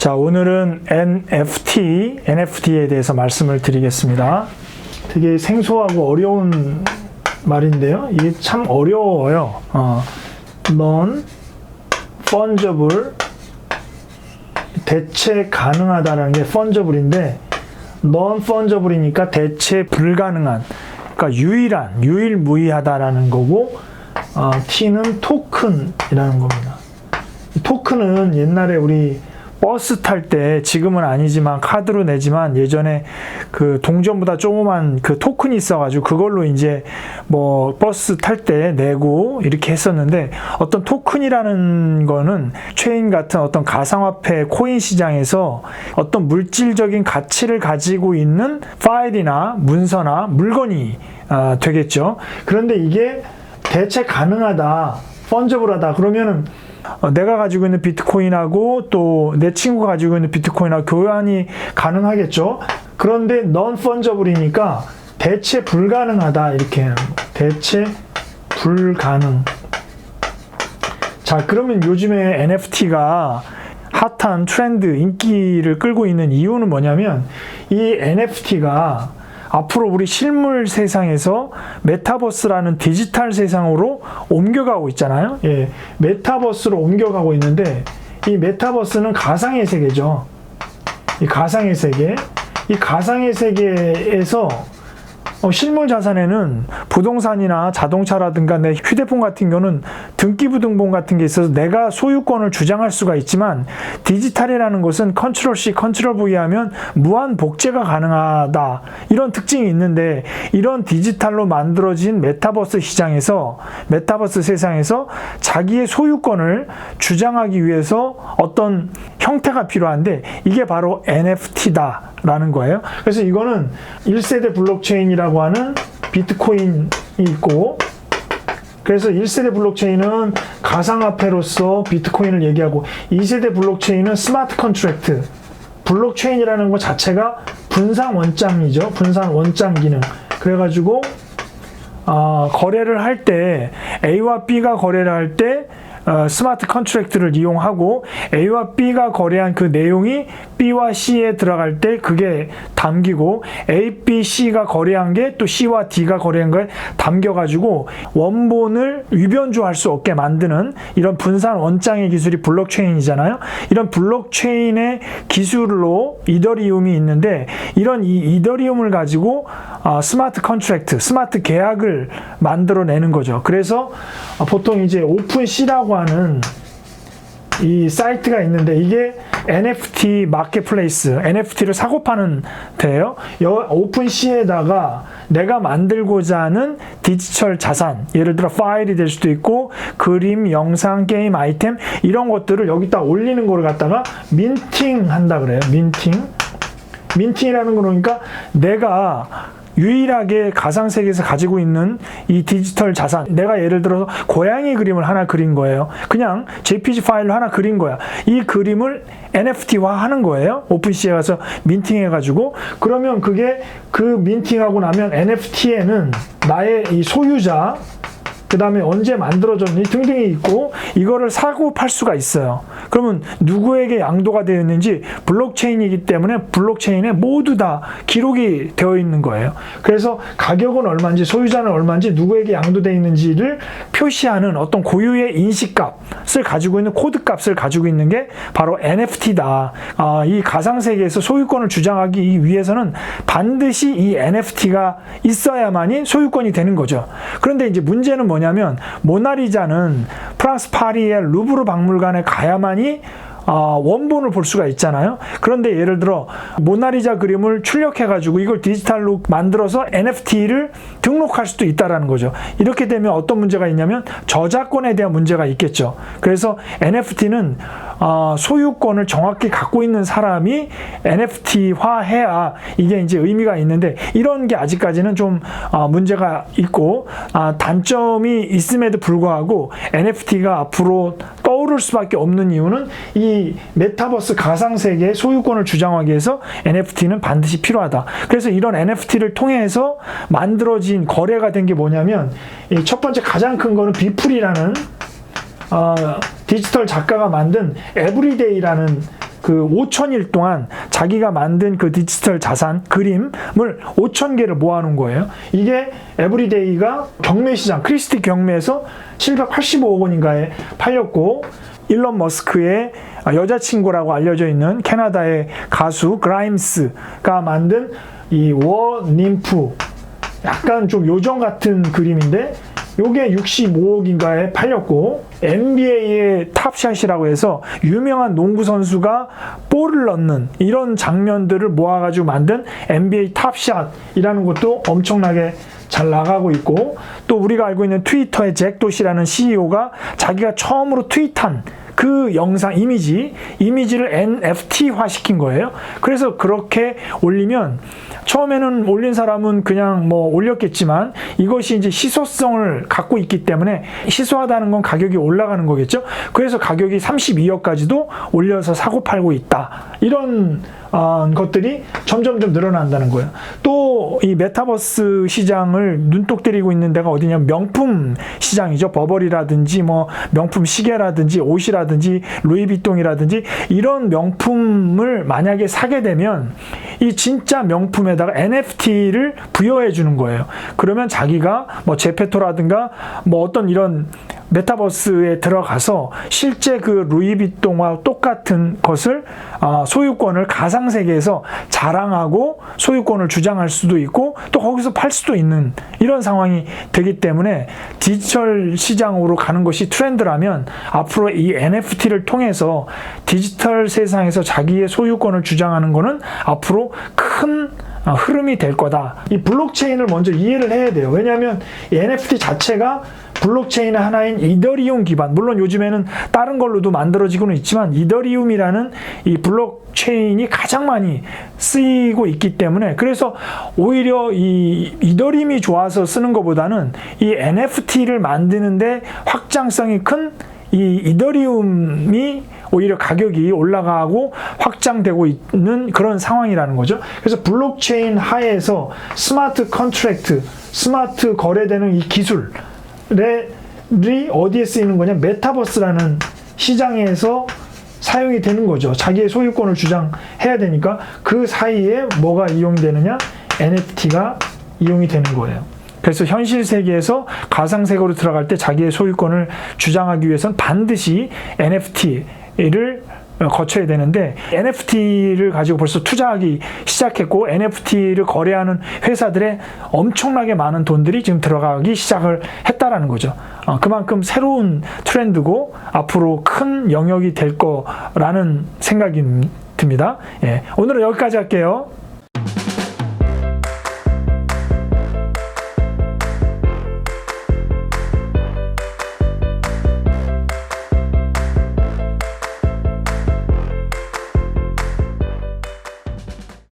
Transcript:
자, 오늘은 NFT, NFT에 대해서 말씀을 드리겠습니다. 되게 생소하고 어려운 말인데요. 이게 참 어려워요. 어, non fungible 대체 가능하다는 게 fungible인데 non fungible이니까 대체 불가능한 그러니까 유일한 유일무이하다라는 거고 어, T는 토큰이라는 겁니다. 이 토큰은 옛날에 우리 버스 탈 때 지금은 아니지만 카드로 내지만 예전에 그 동전보다 조그만 그 토큰이 있어가지고 그걸로 이제 뭐 버스 탈 때 내고 이렇게 했었는데 어떤 토큰이라는 거는 체인 같은 어떤 가상화폐 코인 시장에서 어떤 물질적인 가치를 가지고 있는 파일이나 문서나 물건이 아, 되겠죠. 그런데 이게 대체 가능하다, 펀저블하다 그러면은 어, 내가 가지고 있는 비트코인하고 또 내 친구가 가지고 있는 비트코인하고 교환이 가능하겠죠. 그런데 non fungible,이니까 대체 불가능하다 이렇게 대체 불가능. 자, 그러면 요즘에 NFT가 핫한 트렌드 인기를 끌고 있는 이유는 뭐냐면 이 NFT가 앞으로 우리 실물 세상에서 메타버스라는 디지털 세상으로 옮겨가고 있잖아요. 예, 메타버스로 옮겨가고 있는데 이 메타버스는 가상의 세계죠. 이 가상의 세계, 이 가상의 세계에서 어, 실물 자산에는 부동산이나 자동차라든가 내 휴대폰 같은 경우는 등기부등본 같은 게 있어서 내가 소유권을 주장할 수가 있지만 디지털이라는 것은 컨트롤 C, 컨트롤 V 하면 무한 복제가 가능하다. 이런 특징이 있는데 이런 디지털로 만들어진 메타버스 시장에서 메타버스 세상에서 자기의 소유권을 주장하기 위해서 어떤 형태가 필요한데 이게 바로 NFT다라는 거예요. 그래서 이거는 1세대 블록체인이라고 하는 비트코인이 있고 그래서 1세대 블록체인은 가상화폐로서 비트코인을 얘기하고 2세대 블록체인은 스마트 컨트랙트 블록체인이라는 것 자체가 분산 원장이죠. 분산 원장 기능. 그래가지고 어, 거래를 할 때 A와 B가 거래를 할때 어, 스마트 컨트랙트를 이용하고 A와 B가 거래한 그 내용이 B와 C에 들어갈 때 그게 담기고 A, B, C가 거래한 게 또 C와 D가 거래한 걸 담겨가지고 원본을 위변조할 수 없게 만드는 이런 분산 원장의 기술이 블록체인이잖아요. 이런 블록체인의 기술로 이더리움이 있는데 이런 이 이더리움을 가지고 어, 스마트 컨트랙트, 스마트 계약을 만들어내는 거죠. 그래서 어, 보통 이제 오픈 C라고 하는 이 사이트가 있는데 이게 NFT 마켓플레이스, NFT를 사고 파는 데예요. 오픈시에다가 내가 만들고자 하는 디지털 자산, 예를 들어 파일이 될 수도 있고 그림, 영상, 게임, 아이템 이런 것들을 여기다 올리는 거를 갖다가 민팅 한다 그래요. 민팅. 민팅이라는 거 그러니까 내가 유일하게 가상세계에서 가지고 있는 이 디지털 자산. 내가 예를 들어서 고양이 그림을 하나 그린 거예요. 그냥 JPG 파일로 하나 그린 거야. 이 그림을 NFT화 하는 거예요. 오픈시에 가서 민팅해 가지고. 그러면 그게 그 민팅하고 나면 NFT에는 나의 이 소유자, 그 다음에 언제 만들어졌니 등등이 있고 이거를 사고 팔 수가 있어요. 그러면 누구에게 양도가 되어 있는지 블록체인이기 때문에 블록체인에 모두 다 기록이 되어 있는 거예요. 그래서 가격은 얼마인지 소유자는 얼마인지 누구에게 양도되어 있는지를 표시하는 어떤 고유의 인식값을 가지고 있는 코드값을 가지고 있는 게 바로 NFT다. 아, 이 가상세계에서 소유권을 주장하기 위해서는 반드시 이 NFT가 있어야만이 소유권이 되는 거죠. 그런데 이제 문제는 뭐냐 뭐냐면 모나리자는 프랑스 파리의 루브르 박물관에 가야만이 어, 원본을 볼 수가 있잖아요. 그런데 예를 들어 모나리자 그림을 출력해가지고 이걸 디지털로 만들어서 NFT를 등록할 수도 있다라는 거죠. 이렇게 되면 어떤 문제가 있냐면 저작권에 대한 문제가 있겠죠. 그래서 NFT는 어, 소유권을 정확히 갖고 있는 사람이 NFT화해야 이게 이제 의미가 있는데 이런 게 아직까지는 좀 어, 문제가 있고 아, 단점이 있음에도 불구하고 NFT가 앞으로 떠 오를 수밖에 없는 이유는 이 메타버스 가상세계의 소유권을 주장하기 위해서 NFT는 반드시 필요하다. 그래서 이런 NFT를 통해서 만들어진 거래가 된 게 뭐냐면 첫 번째 가장 큰 거는 비풀이라는 어, 디지털 작가가 만든 에브리데이라는 그 5천일 동안 자기가 만든 그 디지털 자산 그림을 5천 개를 모아놓은 거예요. 이게 에브리데이가 경매 시장 크리스티 경매에서 785억 원인가에 팔렸고 일론 머스크의 여자친구라고 알려져 있는 캐나다의 가수 그라임스가 만든 이 워 님프 약간 좀 요정 같은 그림인데 요게 65억인가에 팔렸고 NBA의 탑샷이라고 해서 유명한 농구 선수가 볼을 넣는 이런 장면들을 모아가지고 만든 NBA 탑샷이라는 것도 엄청나게 잘 나가고 있고 또 우리가 알고 있는 트위터의 잭 도시라는 CEO가 자기가 처음으로 트윗한 그 영상 이미지 이미지를 NFT화 시킨 거예요. 그래서 그렇게 올리면 처음에는 올린 사람은 그냥 뭐 올렸겠지만 이것이 이제 희소성을 갖고 있기 때문에 희소하다는 건 가격이 올라가는 거겠죠. 그래서 가격이 32억까지도 올려서 사고 팔고 있다. 이런 어, 것들이 점점점 늘어난다는 거예요. 또 이 메타버스 시장을 눈독 들이고 있는 데가 어디냐면 명품 시장이죠. 버버리라든지 뭐 명품 시계라든지 옷이라든지 루이비통이라든지 이런 명품을 만약에 사게 되면 이 진짜 명품에다가 NFT를 부여해 주는 거예요. 그러면 자기가 뭐 제페토라든가 뭐 어떤 이런 메타버스에 들어가서 실제 그 루이비통과 똑같은 것을 아, 소유권을 가상 세계에서 자랑하고 소유권을 주장할 수도 있고 또 거기서 팔 수도 있는 이런 상황이 되기 때문에 디지털 시장으로 가는 것이 트렌드라면 앞으로 이 NFT를 통해서 디지털 세상에서 자기의 소유권을 주장하는 것은 앞으로 큰 아, 흐름이 될 거다. 이 블록체인을 먼저 이해를 해야 돼요. 왜냐하면 이 NFT 자체가 블록체인의 하나인 이더리움 기반, 물론 요즘에는 다른 걸로도 만들어지고는 있지만 이더리움이라는 이 블록체인이 가장 많이 쓰이고 있기 때문에 그래서 오히려 이 이더리움이 좋아서 쓰는 것보다는 이 NFT를 만드는데 확장성이 큰 이 이더리움이 오히려 가격이 올라가고 확장되고 있는 그런 상황이라는 거죠. 그래서 블록체인 하에서 스마트 컨트랙트, 스마트 거래되는 이 기술이 어디에 쓰이는 거냐? 메타버스라는 시장에서 사용이 되는 거죠. 자기의 소유권을 주장해야 되니까 그 사이에 뭐가 이용되느냐? NFT가 이용이 되는 거예요. 그래서 현실 세계에서 가상 세계로 들어갈 때 자기의 소유권을 주장하기 위해서는 반드시 NFT 를 거쳐야 되는데 NFT를 가지고 벌써 투자하기 시작했고 NFT를 거래하는 회사들의 엄청나게 많은 돈들이 지금 들어가기 시작을 했다라는 거죠. 어, 그만큼 새로운 트렌드고 앞으로 큰 영역이 될 거라는 생각이 듭니다. 예, 오늘은 여기까지 할게요.